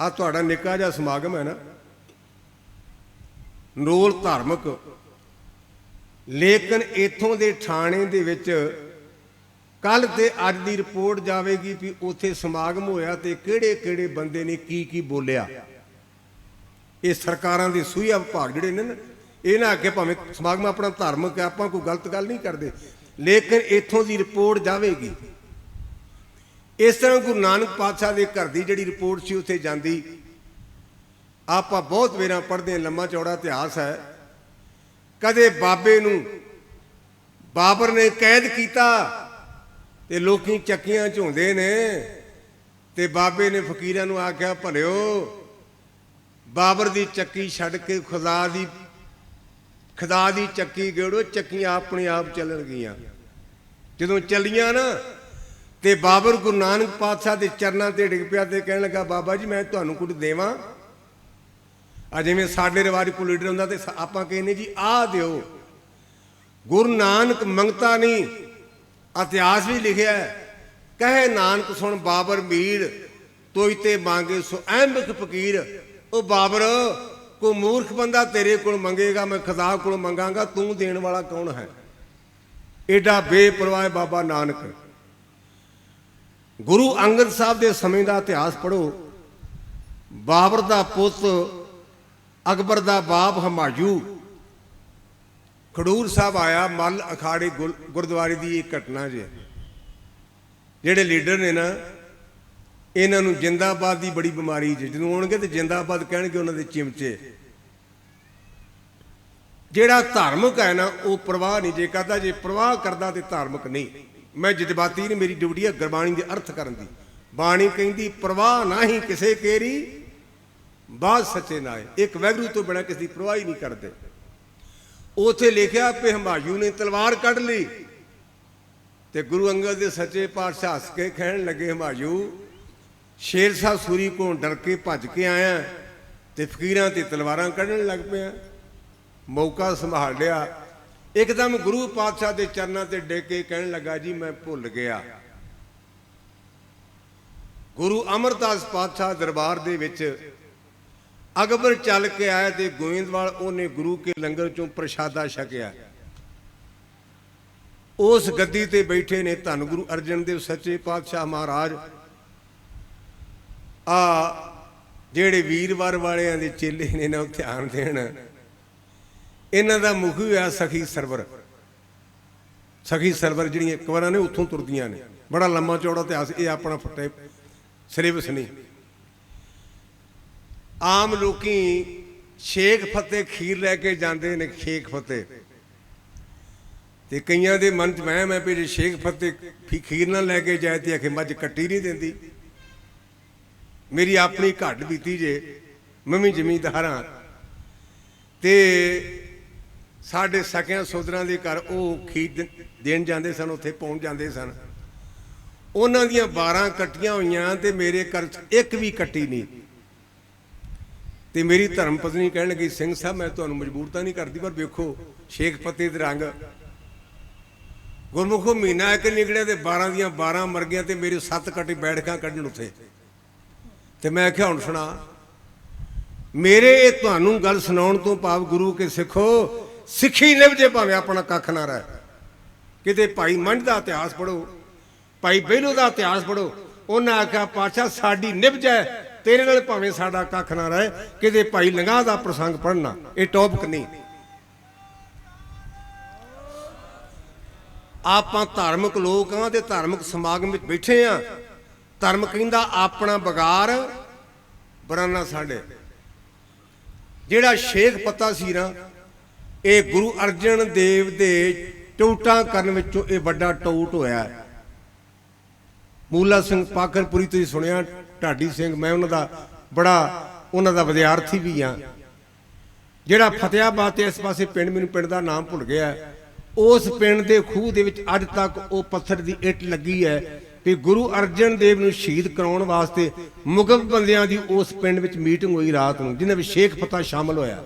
ਆ ਤੁਹਾਡਾ ਨਿੱਕਾ ਜਿਹਾ ਸਮਾਗਮ ਹੈ ਨਾ। ਨੋਲ ਧਾਰਮਿਕ। ਲੇਕਿਨ ਇਥੋਂ ਦੇ ਥਾਣੇ ਦੇ ਵਿੱਚ ਕੱਲ ਤੇ ਅੱਜ ਦੀ ਰਿਪੋਰਟ ਜਾਵੇਗੀ ਵੀ ਉੱਥੇ ਸਮਾਗਮ ਹੋਇਆ ਤੇ ਕਿਹੜੇ ਕਿਹੜੇ ਬੰਦੇ ਨੇ ਕੀ ਕੀ ਬੋਲਿਆ। ਇਹ ਸਰਕਾਰਾਂ ਦੇ ਸੂਹੀਆ ਵਿਭਾਗ ਜਿਹੜੇ ਨੇ ਨਾ, ਇਹ ਨਾ ਅੱਗੇ ਭਾਵੇਂ ਸਮਾਗਮ ਆਪਣਾ ਧਾਰਮਿਕ ਹੈ, ਆਪਾਂ ਕੋਈ ਗਲਤ ਗੱਲ ਨਹੀਂ ਕਰਦੇ। ਲੇਕਿਨ ਇਥੋਂ ਦੀ ਰਿਪੋਰਟ ਜਾਵੇਗੀ। ਇਸ ਤਰ੍ਹਾਂ ਗੁਰੂ ਨਾਨਕ ਪਾਤਸ਼ਾਹ ਦੇ ਘਰ ਦੀ ਜਿਹੜੀ ਰਿਪੋਰਟ ਸੀ, ਉੱਥੇ ਜਾਂਦੀ। ਆਪਾਂ ਬਹੁਤ ਵੇਰਾਂ ਪੜ੍ਹਦੇ ਹਾਂ, ਲੰਮਾ ਚੌੜਾ ਇਤਿਹਾਸ ਹੈ। ਕਦੇ ਬਾਬੇ ਨੂੰ ਬਾਬਰ ਨੇ ਕੈਦ ਕੀਤਾ ਤੇ ਲੋਕੀ ਚੱਕੀਆਂ ਝੋਂਦੇ ਨੇ ਤੇ ਬਾਬੇ ਨੇ ਫਕੀਰਾਂ ਨੂੰ ਆਖਿਆ, ਭਲਿਓ, ਬਾਬਰ ਦੀ ਚੱਕੀ ਛੱਡ ਕੇ ਖੁਦਾ ਦੀ ਖੁਦਾ ਦੀ ਚੱਕੀ ਗੇੜੋ, ਚੱਕੀਆਂ ਆਪਣੇ ਆਪ ਚੱਲਣ ਗਈਆਂ ਜਦੋਂ ਚੱਲੀਆਂ ਨਾ ਤੇ ਬਾਬਰ ਗੁਰੂ ਨਾਨਕ ਪਾਤਸ਼ਾਹ ਦੇ ਚਰਨਾਂ ਤੇ ਡਿੱਗ ਪਿਆ ਤੇ ਕਹਿਣ ਲੱਗਾ, ਬਾਬਾ ਜੀ, ਮੈਂ ਤੁਹਾਨੂੰ ਕੁਝ ਦੇਵਾਂ। ਆ ਜਿਵੇਂ ਸਾਡੇ ਰਿਵਾਜ ਕੋ ਲੀਡਰ ਹੁੰਦਾ ਤੇ ਆਪਾਂ ਕਹਿੰਦੇ ਜੀ, ਆਹ ਦਿਓ। ਗੁਰੂ ਨਾਨਕ ਮੰਗਤਾ ਨਹੀਂ, ਇਤਿਹਾਸ ਵੀ ਲਿਖਿਆ ਹੈ, ਕਹੇ ਨਾਨਕ ਸੁਣ ਬਾਬਰ ਮੀਰ, ਤੋਈ ਤੇ ਮੰਗੇ ਸੋ ਅਹਿਮਕ ਫਕੀਰ। ਉਹ ਬਾਬਰ ਕੋ ਮੂਰਖ ਬੰਦਾ ਤੇਰੇ ਕੋਲ ਮੰਗੇਗਾ, ਮੈਂ ਖੁਦਾ ਕੋਲ ਮੰਗਾਂਗਾ, ਤੂੰ ਦੇਣ ਵਾਲਾ ਕੌਣ ਹੈ? ਏਡਾ ਬੇਪਰਵਾਹ ਹੈ ਬਾਬਾ ਨਾਨਕ। ਗੁਰੂ ਅੰਗਦ ਸਾਹਿਬ ਦੇ ਸਮੇਂ ਦਾ ਇਤਿਹਾਸ ਪੜ੍ਹੋ। ਬਾਬਰ ਦਾ ਪੁੱਤ, ਅਕਬਰ ਦਾ ਬਾਪ ਹਮਾਯੂ ਖਡੂਰ ਸਾਹਿਬ ਆਇਆ, ਮੱਲ ਅਖਾੜੇ ਗੁਲ- ਗੁਰਦੁਆਰੇ ਦੀ ਇਹ ਘਟਨਾ ਜੇ। ਜਿਹੜੇ ਲੀਡਰ ਨੇ ਨਾ, ਇਹਨਾਂ ਨੂੰ ਜਿੰਦਾਬਾਦ ਦੀ ਬੜੀ ਬਿਮਾਰੀ ਜੇ। ਜਦੋਂ ਆਉਣਗੇ ਤੇ ਜਿੰਦਾਬਾਦ ਕਹਿਣਗੇ ਉਹਨਾਂ ਦੇ ਚਿਮਚੇ ਜਿਹੜਾ ਧਾਰਮਿਕ ਹੈ ਨਾ, ਉਹ ਪ੍ਰਵਾਹ ਨਹੀਂ, ਜੇ ਕਰਦਾ ਜੇ ਪ੍ਰਵਾਹ ਕਰਦਾ ਤੇ ਧਾਰਮਿਕ ਨਹੀਂ। ਮੈਂ ਜਜ਼ਬਾਤੀ ਨਹੀਂ, ਮੇਰੀ ਡਿਊਟੀ ਹੈ ਗੁਰਬਾਣੀ ਦੇ ਅਰਥ ਕਰਨ ਦੀ। ਬਾਣੀ ਕਹਿੰਦੀ, ਪ੍ਰਵਾਹ ਨਹੀਂ ਕਿਸੇ ਕੇਰੀ, ਬਾਤ ਸੱਚੇ ਨਾਏ ਇੱਕ ਵੈਗਰੂ ਤੋਂ ਬਿਨਾ ਕਿਸੇ ਦੀ ਪ੍ਰਵਾਹ ਹੀ ਨਹੀਂ ਕਰਦੇ। ਉਥੇ ਲਿਖਿਆ ਕਿ ਹਮਾਯੂ ਨੇ ਤਲਵਾਰ ਕੱਢ ਲਈ। ਤੇ ਗੁਰੂ ਅੰਗਦ ਦੇ ਸੱਚੇ ਪਾਤਸ਼ਾਹ ਹੱਸ ਕੇ ਕਹਿਣ ਲੱਗੇ ਹਮਾਯੂ ਸ਼ੇਰ ਸਾਹਿਬ ਸੂਰੀ ਕੋਲ ਡਰ ਕੇ ਭੱਜ ਕੇ ਆਇਆ ਤੇ ਫਕੀਰਾਂ ਤੇ ਤਲਵਾਰਾਂ ਕੱਢਣ ਲੱਗ ਪਿਆ। ਮੌਕਾ ਸੰਭਾਲ ਲਿਆ। ਇੱਕਦਮ ਗੁਰੂ ਪਾਤਸ਼ਾਹ ਦੇ ਚਰਨਾਂ ਤੇ ਡਿੱਗ ਕੇ ਕਹਿਣ ਲੱਗਾ, ਜੀ, ਮੈਂ ਭੁੱਲ ਗਿਆ। ਗੁਰੂ ਅਮਰਦਾਸ ਪਾਤਸ਼ਾਹ ਦਰਬਾਰ ਦੇ ਵਿੱਚ ਅਕਬਰ ਚੱਲ ਕੇ ਆਇਆ ਤੇ ਗੋਇੰਦਵਾਲ ਉਹਨੇ ਗੁਰੂ ਕੇ ਲੰਗਰ ਚੋਂ ਪ੍ਰਸ਼ਾਦਾ ਛਕਿਆ। ਉਸ ਗੱਦੀ ਤੇ ਬੈਠੇ ਨੇ ਧੰਨ ਗੁਰੂ ਅਰਜਨ ਦੇਵ ਸੱਚੇ ਪਾਤਸ਼ਾਹ ਮਹਾਰਾਜ। ਆ ਜਿਹੜੇ ਵੀਰਵਾਰ ਵਾਲਿਆਂ ਦੇ ਚੇਲੇ ਨੇ ਨਾ, ਉਹ ਧਿਆਨ ਦੇਣ। ਇਹਨਾਂ ਦਾ ਮੁਖ ਹੋਇਆ ਸਖੀ ਸਰਵਰ। ਸਖੀ ਸਰਵਰ ਜਿਹੜੀਆਂ ਕਵਰਾਂ ਨੇ ਉੱਥੋਂ ਤੁਰਦੀਆਂ ਨੇ। ਬੜਾ ਲੰਮਾ ਚੌੜਾ ਇਤਿਹਾਸ, ਇਹ ਆਪਣਾ ਫਟੇ ਸਿਲੇਬਸ ਨਹੀਂ। ਆਮ ਲੋਕੀ ਸ਼ੇਖ ਫਤਿਹ ਖੀਰ ਲੈ ਕੇ ਜਾਂਦੇ ਨੇ, ਸ਼ੇਖ ਫਤਿਹ। ਤੇ ਕਈਆਂ ਦੇ ਮਨ ਚ ਵਹਿਮ ਹੈ ਵੀ ਜੇ ਸ਼ੇਖ ਫਤਿਹ ਖੀਰ ਨਾ ਲੈ ਕੇ ਜਾਏ ਤੇ ਆਖੇ, ਮੱਝ ਕੱਟੀ ਨਹੀਂ ਦਿੰਦੀ। ਮੇਰੀ ਆਪਣੀ ਘੱਟ ਬੀਤੀ ਜੇ ਮੰਮੀ ਜ਼ਮੀਂਦਾਰਾਂ ਤੇ ਸਾਡੇ ਸਕਿਆਂ ਸੋਦਰਾਂ ਦੇ ਘਰ ਉਹ ਖੀਰ ਦੇਣ ਜਾਂਦੇ ਸਨ, ਉੱਥੇ ਪਹੁੰਚ ਜਾਂਦੇ ਸਨ। ਉਹਨਾਂ ਦੀਆਂ 12 ਕੱਟੀਆਂ ਹੋਈਆਂ ਤੇ ਮੇਰੇ ਘਰ 'ਚ ਇੱਕ ਵੀ ਕੱਟੀ ਨਹੀਂ। ਤੇ ਮੇਰੀ ਧਰਮ ਪਤਨੀ ਕਹਿਣ ਲੱਗੀ, ਸਿੰਘ ਸਾਹਿਬ, ਮੈਂ ਤੁਹਾਨੂੰ ਮਜਬੂਰ ਤਾਂ ਨਹੀਂ ਕਰਦੀ, ਪਰ ਵੇਖੋ, ਸ਼ੇਖ ਪੱਤੇ ਦੇ ਰੰਗ। ਗੁਰਮੁਖੋ, ਮਹੀਨਾ ਇੱਕ ਨਿਕਲਿਆ ਤੇ 12 ਦੀਆਂ 12 ਮਰ ਗਈਆਂ ਤੇ ਮੇਰੇ 7 ਕੱਟੇ ਬੈਠਕਾਂ ਕੱਢਣ ਉੱਥੇ। ਤੇ ਮੈਂ ਕਿਹਾ, ਹੁਣ ਸੁਣਾ। ਮੇਰੇ ਇਹ ਤੁਹਾਨੂੰ ਗੱਲ ਸੁਣਾਉਣ ਤੋਂ ਪਾਪ ਗੁਰੂ ਕੇ ਸਿੱਖੋ ਸਿੱਖੀ ਨਿਭ ਜੇ ਭਾਵੇਂ ਆਪਣਾ ਕੱਖ ਨਾ ਰਹਿ। ਕਿਤੇ ਭਾਈ ਮੰਝ ਦਾ ਇਤਿਹਾਸ ਪੜੋ ਭਾਈ ਬਹਿਲੋ ਦਾ ਇਤਿਹਾਸ ਪੜੋ ਉਹਨਾਂ ਆਖਿਆ, ਪਾਤਸ਼ਾਹ, ਸਾਡੀ ਨਿਭ ਜਾਏ, ਤੇਰੇ ਨਾਲ ਭਾਵੇਂ ਸਾਡਾ ਕੱਖ ਨਾ ਰਹੇ, ਕਿਤੇ ਭਾਈ ਲੰਗਾ ਦਾ ਪ੍ਰਸੰਗ ਪੜਨਾ ਇਹ ਟੌਪਿਕ ਨਹੀਂ। ਆਪਾਂ ਧਾਰਮਿਕ ਲੋਕ ਆ ਤੇ ਧਾਰਮਿਕ ਸਮਾਗਮ ਵਿੱਚ ਬੈਠੇ ਆ। ਧਰਮ ਕਹਿੰਦਾ, ਆਪਣਾ ਬਗਾਰ ਬਰਾਨਾ ਸਾਡੇ। ਜਿਹੜਾ ਸ਼ੇਖ ਪਤਾ ਸੀ ਨਾ ਇਹ ਗੁਰੂ ਅਰਜਨ ਦੇਵ ਦੇ ਟੋਟਾਂ ਕਰਨ ਵਿੱਚੋਂ ਇਹ ਵੱਡਾ ਟੋਟ ਹੋਇਆ ਮੂਲਾ ਸਿੰਘ ਪਾਕਰਪੁਰੀ ਤੁਸੀਂ ਸੁਣਿਆ, ਢਾਡੀ ਸਿੰਘ, ਮੈਂ ਉਹਨਾਂ ਦਾ ਬੜਾ, ਉਹਨਾਂ ਦਾ ਵਿਦਿਆਰਥੀ ਵੀ ਆ ਜਿਹੜਾ ਫਤਿਆਬਾਦ ਤੇ ਇਸ ਪਾਸੇ ਪਿੰਡ, ਮੈਨੂੰ ਪਿੰਡ ਦਾ ਨਾਮ ਭੁੱਲ ਗਿਆ ਉਸ ਪਿੰਡ ਦੇ ਖੂਹ ਦੇ ਵਿੱਚ ਅੱਜ ਤੱਕ ਉਹ ਪੱਥਰ ਦੀ ਇੱਟ ਲੱਗੀ ਹੈ ਕਿ ਗੁਰੂ ਅਰਜਨ ਦੇਵ ਨੂੰ ਸ਼ਹੀਦ ਕਰਾਉਣ ਵਾਸਤੇ ਮੁਗਲ ਬੰਦਿਆਂ ਦੀ ਉਸ ਪਿੰਡ ਵਿੱਚ ਮੀਟਿੰਗ ਹੋਈ ਰਾਤ ਨੂੰ, ਜਿਨ੍ਹਾਂ ਵਿੱਚ ਸ਼ੇਖ ਫਤਿਹ ਸ਼ਾਮਲ ਹੋਇਆ।